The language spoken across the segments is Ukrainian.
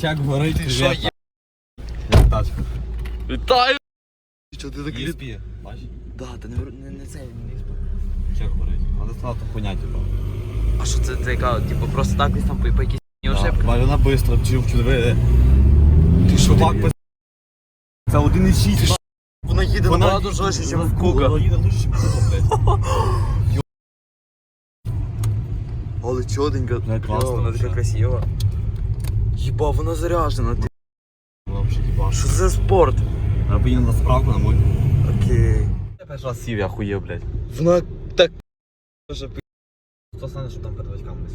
Чек горить. Ти що, є? Тачка. Вітаю! Що ти так літ? Бачиш? Да, та не, не, не це, не Чек горить. Але стало то хуйня, типу. А що це, це яка, типу, просто так десь там по, по якійсь Да, ошибки? бачиш, Вона бистро, чув, чудове. Ти що, ти? пос- Це 1,6. Вона їде Вона набагато жорстче, ніж в Куга. Вона їде лучше, ніж Куга, блядь. Але чуденька. Ну, Вона така красива. Єба, вона заряджена. Ти... Що за спорт? Я поїду на справку на мой. Окей. Я перший раз сів, я хуєв, блядь. Вона так... Хто стане, що там перед батьками не?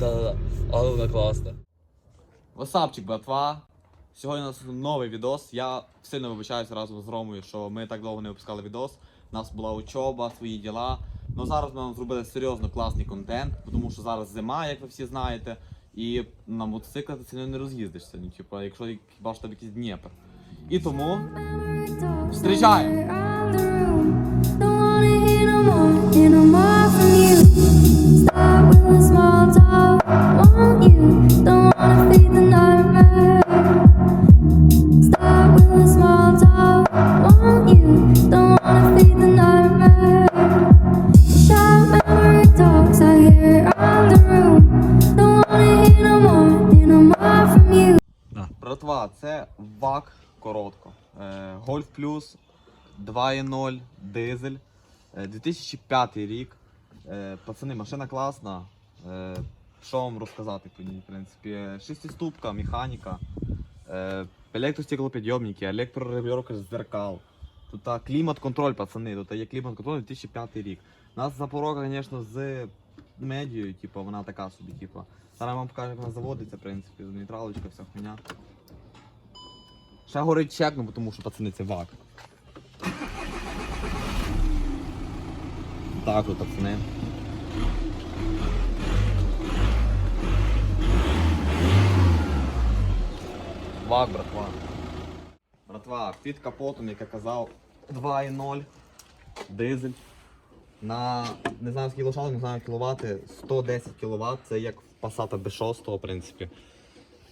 Да-да-да. Але вона класна. Васапчик, братва. Сьогодні у нас новий відос. Я сильно вибачаюся разом з Ромою, що ми так довго не випускали відос. У нас була учоба, свої діла. Ну зараз ми вам зробили серйозно класний контент, тому що зараз зима, як ви всі знаєте, і на мотоциклах ти сильно не роз'їздишся. Ну, типу, якщо хіба ж там якийсь Дніпр. І тому Встречаем! Братва, це ВАК коротко. Е, Гольф Плюс 2.0 дизель. Е, 2005 рік. Е, Пацани, машина класна. Е, Що вам розказати по ній, в принципі? Шестиступка, механіка, е, електростеклопідйомники, електрорегулювання зеркал. Тут клімат-контроль, пацани, тут є клімат-контроль 2005 рік. У нас запорога, звісно, з медією, типу, вона така собі, типу. Зараз вам покажу, як вона заводиться, в принципі, нейтралочка, вся хуйня. Ще горить чек, ну тому що пацани це вак. Так от, пацани. Вак, братва. Братва, під капотом, як я казав, 2.0, дизель. На не знаю скільки лошадок, не знаю кіловати, 110 кВт, це як в Passat B6, в принципі.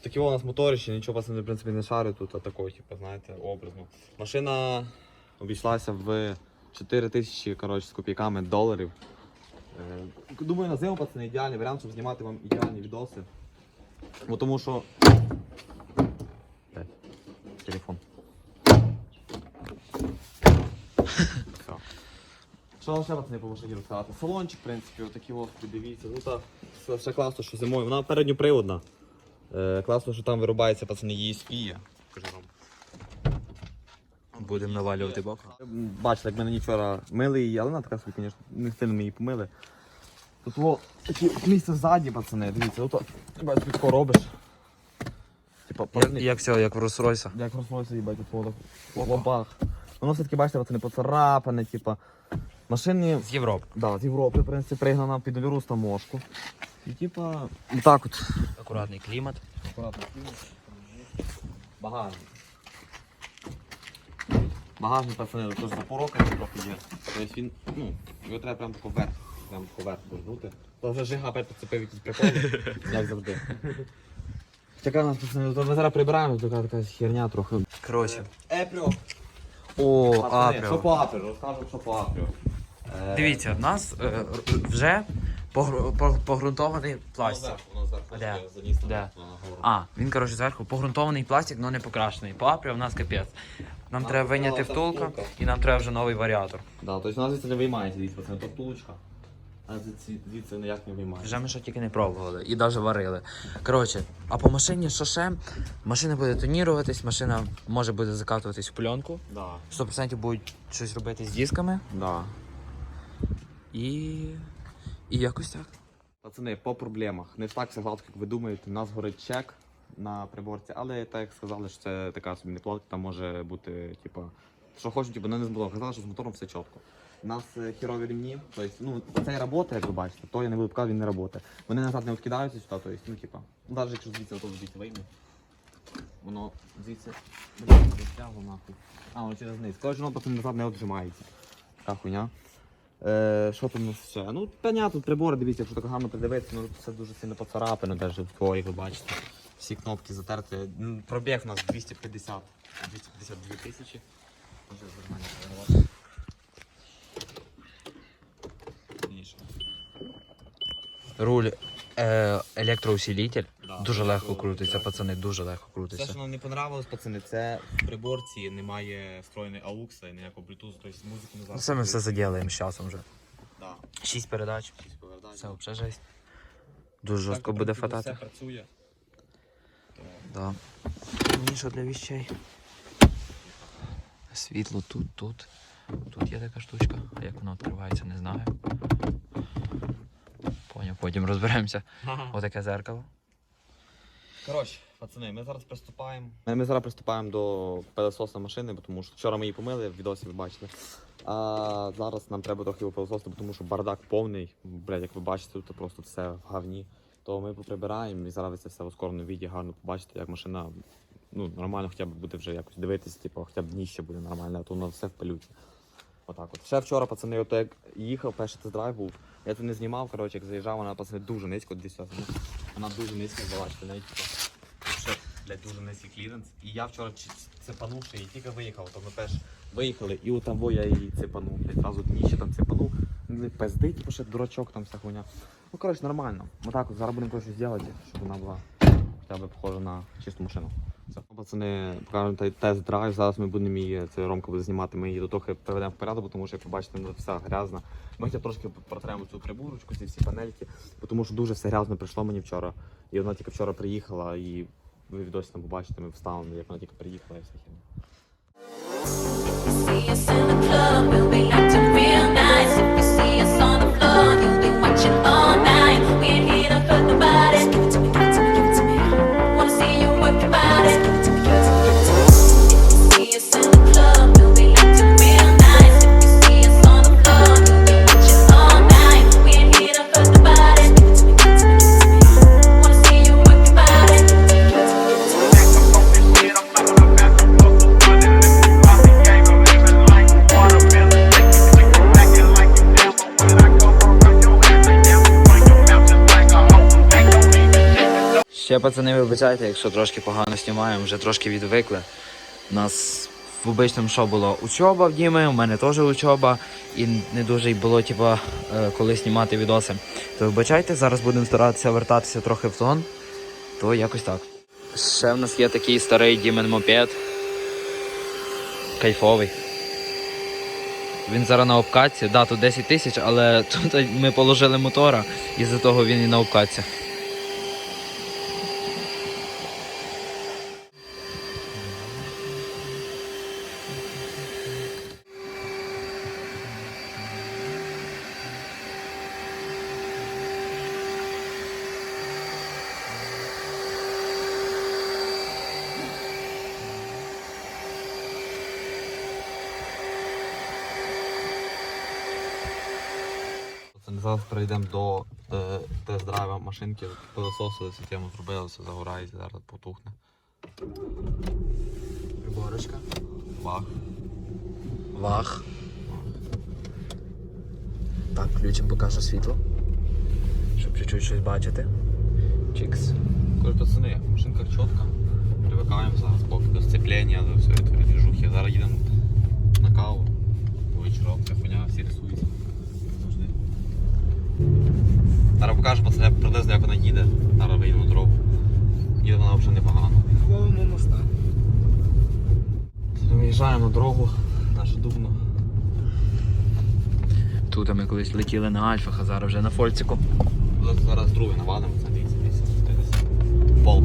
Такі у нас моторище, нічого пацани, в принципі, не шарю тут, а такої, типу, знаєте, образно. Машина обійшлася в 4 тисячі коротше, з копійками доларів. Е, Думаю, на зиму, пацани, ідеальний варіант, щоб знімати вам ідеальні відоси. Бо тому що. Телефон. Що ще пацани по машині розказати? Салончик, в принципі, отакий ось, дивіться. Ну так, все класно, що зимою. Вона передньоприводна. Е, класно, що там вирубається пацани ESP. є. Будемо навалювати бок. Бачите, як ми на вчора мили її, але вона така собі, звісно, не сильно ми її помили. Тут во, такі місце ззаді, пацани, дивіться, ото тебе тако робиш. Типа, Як, пацани, як все, як в Росройса. як розмовився, їбать, тут воно в лобах. Воно все-таки, бачите, пацани, поцарапане, типа. Машині З Європи. Да, з Європи, в принципі, пригнана під нульору стаможку. І типа. Так от. Акуратний клімат. Аккуратно. Багажник. Багажник, пацани, тут запорока трохи є. Тобто він, ну, його треба прям тако вверх. Прям тако вверх повернути. То вже жига опять підцепив якісь приколи, як завжди. Така у нас, пацани, то ми зараз прибираємо, така така херня трохи. Коротше. Епріо. О, Пацани, що апріо. по апріо? Розкажу, що по апріо. Е, Дивіться, в нас е, вже погру- по- погрунтований воно пластик. зверху, воно зверху, Де? воно нагору. А, він, коротше, зверху погрунтований пластик, але не покрашений. По апріо в нас капець. Нам Нам треба виняти попалася втулка втулка. і нам треба вже новий варіатор. Да, тобто у нас звідси не виймається, дивіться, то втулочка. А звідси, звідси ніяк не виймається. Вже ми що тільки не пробували і навіть варили. Коротше, а по машині що ще? Машина буде тоніруватись, машина може буде закатуватись в пленку. Да. 100% будуть щось робити з дисками. Да. І. І якось так. Пацани, по проблемах. Не так все гладко, як ви думаєте. У нас горить чек на приборці, але так як сказали, що це така собі неплатка, там може бути, типа, що хочуть, типу, не з. Казали, що з мотором все чітко. У нас е, херові ремні, тобто, ну, цей працює, як ви бачите, то я не буду показувати, він не працює. Вони назад не відкидаються сюди, тобто, ну, типа, ну, навіть якщо звідси, ото звідси вийме, воно звідси, блін, затягло нахуй. А, воно через низ. Коротше, воно просто назад не віджимається. Така хуйня. Е, що там у нас ще? Ну, понятно, прибори, дивіться, якщо так гарно придивитися, ну все дуже сильно поцарапано, навіть в твоїх ви бачите. Всі кнопки затерти. М, Пробіг у нас 250. 252 тисячі. Може, нормально перервати. Руль е, електроусилитель. Дуже легко крутиться, пацани, дуже легко крутиться. що нам не понравилось, пацани, це в приборці немає встроєної AUX, ніякого Bluetooth, тобто музику не зараз. Це ми все заділаємо з часом вже. Да. Шість передач. Щось повертаю. Це взагалі жесть. Дуже жорстко буде принципі, фатати. Все працює. Да. Що для віщей. Світло тут, тут. Тут є така штучка. А як воно відкривається, не знаю. Поняв, потім розберемося. Отаке зеркало. Коротше, пацани, ми зараз приступаємо. Ми зараз приступаємо до пилососної машини, бо тому що вчора ми її помили, в відосі ви бачите. А зараз нам треба трохи пилососити, бо тому що бардак повний. Блядь, як ви бачите, тут просто все в говні. То ми поприбираємо і зараз ви це все в ускореному віді гарно побачите, як машина ну, нормально хоча б буде вже якось дивитися, типу, хоча б дніще буде нормально, а то воно все в пилюці. Отак от. Ще вчора, пацани, ото як їхав, перший тест-драйв був. Я тут не знімав, коротше, як заїжджав, вона пацани дуже низько, десь вона дуже низько навіть типу, ще, блядь, дуже низький кліренс. І я вчора цепанув ще і тільки виїхав, то ми перш виїхали, і от того я її цепанув. Я зразу дніще там цепанув. Ну, Пизди, типу, ще дурачок там вся хуйня. Ну, коротше, нормально. Ми так зараз будемо щось зробити, щоб вона була хоча б похожа на чисту машину. Пацани, покажемо тест-драйв. Зараз ми будемо її, це Ромка буде знімати, ми її до трохи приведемо в порядок, тому що, як ви бачите, вона вся грязна. Ми хоча трошки протремо цю приборочку, ці всі панельки, тому що дуже все грязно прийшло мені вчора. І вона тільки вчора приїхала, і ви відосі там побачите, ми вставимо, як вона тільки приїхала і все хіба. Пацани, вибачайте, якщо трошки погано знімаємо, вже трошки відвикли. У нас в обичному шоу була учоба в Діми, у мене теж учоба, і не дуже й було, типа, е, коли знімати відоси. То вибачайте, зараз будемо старатися вертатися трохи в тон, то якось так. Ще в нас є такий старий Дімен мопед. Кайфовий. Він зараз на обкатці, да, тут 10 тисяч, але тут ми положили мотора, і за того він і на обкатці. Зараз перейдемо до е, тест-драйва машинки, пилососили, систему зробили, все загорається, зараз потухне. Приборочка. Вах. Вах. Так, включимо поки що світло. Щоб чуть-чуть щось бачити. Чікс. Кажу, пацани, машинка чітка. Привикаємо зараз, поки до сцеплення, до всієї тої движухи. Зараз їдемо на каву. Вечором ця хуйня всі рисується. Завжди. Зараз покажу пацани приблизно як вона їде. Зараз виїдемо на дорогу. Вона взагалі непогано. Виїжджаємо на дорогу, нашу дубну. Тут ми колись летіли на Альфах, а зараз вже на Фольцику. Зараз другий навалимо, це дивіться, дивіться. Пол.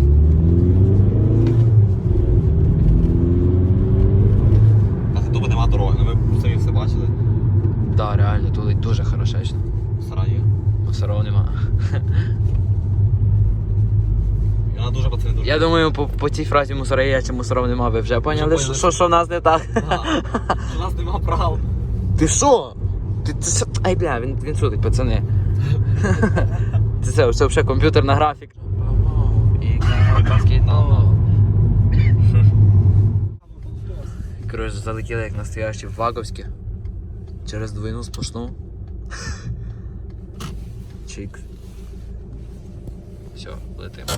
А тупо нема дороги, ну ви самі все бачили. Да, реально, тут дуже хорошечно. Сараї. Мусоров нема. Вона дуже пацани дуже. Я думаю, по, по цій фразі мусора є чи мусоров нема, ви вже поняли, поняли. що, що, що в нас не так. Ага. Що у нас нема прав. Ти що? Ти, ти, що? Ай, бля, він, він шутить, пацани. Це це, це взагалі комп'ютерна графіка. Коротше, залетіли як настоящі в Ваговські. Через двойну сплошну. Чик. Все, летимо.